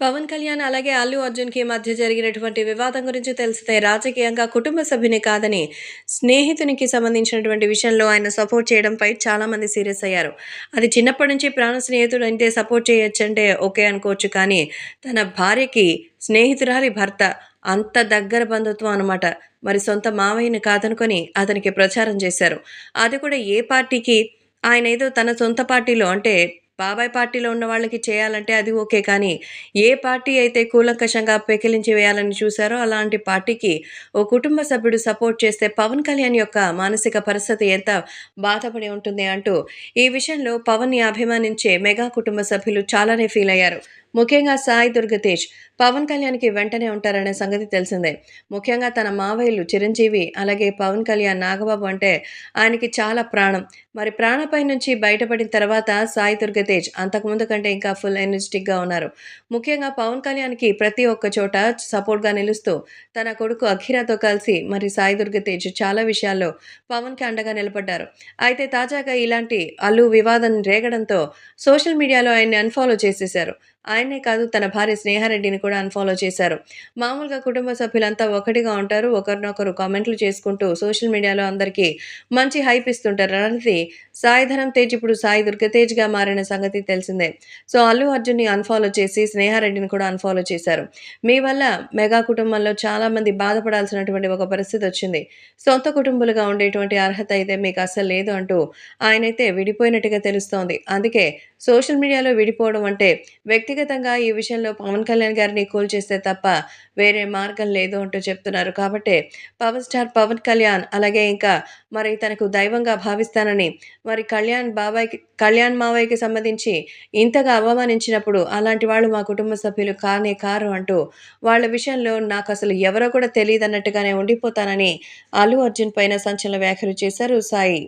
పవన్ కళ్యాణ్ అలాగే అల్లు అర్జున్‌కి మధ్య జరిగినటువంటి వివాదం గురించి తెలిస్తే రాజకీయంగా కుటుంబ సభ్యుని కాదని స్నేహితునికి సంబంధించినటువంటి విషయంలో ఆయన సపోర్ట్ చేయడంపై చాలామంది సీరియస్ అయ్యారు. అది చిన్నప్పటి నుంచి ప్రాణ స్నేహితుడు అంటే సపోర్ట్ చేయొచ్చంటే ఓకే అనుకోవచ్చు. కానీ తన భార్యకి స్నేహితురాలి భర్త అంత దగ్గర బంధుత్వం అనమాట. మరి సొంత మావయ్యని కాదనుకొని అతనికి ప్రచారం చేశారు. అది కూడా ఏ పార్టీకి ఆయన ఏదో తన సొంత పార్టీలో అంటే బాబాయ్ పార్టీలో ఉన్న వాళ్ళకి చేయాలంటే అది ఓకే. కానీ ఏ పార్టీ అయితే కూలంకషంగా పెకిలించి వేయాలని చూశారో అలాంటి పార్టీకి ఓ కుటుంబ సభ్యుడు సపోర్ట్ చేస్తే పవన్ కళ్యాణ్ యొక్క మానసిక పరిస్థితి ఎంత బాధపడి ఉంటుంది అంటూ ఈ విషయంలో పవన్‌ని అభిమానించే మెగా కుటుంబ సభ్యులు చాలానే ఫీల్ అయ్యారు. ముఖ్యంగా సాయి దుర్గతేజ్ పవన్ కళ్యాణ్‌కి వెంటనే ఉంటారనే సంగతి తెలిసిందే. ముఖ్యంగా తన మావయ్యలు చిరంజీవి అలాగే పవన్ కళ్యాణ్, నాగబాబు అంటే ఆయనకి చాలా ప్రాణం. మరి ప్రాణపై నుంచి బయటపడిన తర్వాత సాయి దుర్గతేజ్ అంతకుముందు కంటే ఇంకా ఫుల్ ఎనర్జెటిక్గా ఉన్నారు. ముఖ్యంగా పవన్ కళ్యాణ్‌కి ప్రతి ఒక్క చోట సపోర్ట్‌గా నిలుస్తూ తన కొడుకు అఖిరాతో కలిసి మరి సాయి దుర్గతేజ్ చాలా విషయాల్లో పవన్‌కి అండగా నిలబడ్డారు. అయితే తాజాగా ఇలాంటి అల్లు వివాదం రేగడంతో సోషల్ మీడియాలో ఆయన్ని అన్‌ఫాలో చేసేశారు. ఆయన్నే కాదు తన భార్య స్నేహారెడ్డిని కూడా అన్‌ఫాలో చేశారు. మామూలుగా కుటుంబ సభ్యులంతా ఒకటిగా ఉంటారు. ఒకరినొకరు కామెంట్లు చేసుకుంటూ సోషల్ మీడియాలో అందరికీ మంచి హైప్ ఇస్తుంటారు. అలాంటిది సాయి తేజ్ ఇప్పుడు సాయి దుర్గతేజ్‌గా మారిన సంగతి తెలిసిందే. సో అల్లు అర్జున్‌ని అన్‌ఫాలో చేసి స్నేహారెడ్డిని కూడా అన్‌ఫాలో చేశారు. మీ వల్ల మెగా కుటుంబంలో చాలామంది బాధపడాల్సినటువంటి ఒక పరిస్థితి వచ్చింది. సొంత కుటుంబాలుగా ఉండేటువంటి అర్హత అయితే మీకు అస్సలు లేదు అంటూ ఆయనైతే విడిపోయినట్టుగా తెలుస్తోంది. అందుకే సోషల్ మీడియాలో విడిపోవడం అంటే వ్యక్తి వ్యక్తిగతంగా ఈ విషయంలో పవన్ కళ్యాణ్ గారిని కూల్చేస్తే తప్ప వేరే మార్గం లేదు అంటూ చెప్తున్నారు. కాబట్టి పవర్ స్టార్ పవన్ కళ్యాణ్ అలాగే ఇంకా మరి తనకు దైవంగా భావిస్తానని మరి కళ్యాణ్ బాబాయ్‌కి కళ్యాణ్ మావయ్యకి సంబంధించి ఇంతగా అవమానించినప్పుడు అలాంటి వాళ్ళు మా కుటుంబ సభ్యులు కానే కారు అంటూ వాళ్ళ విషయంలో నాకు అసలు ఎవరో కూడా తెలీదన్నట్టుగానే ఉండిపోతానని అల్లు అర్జున్ పైన సంచలన వ్యాఖ్యలు చేశారు సాయి.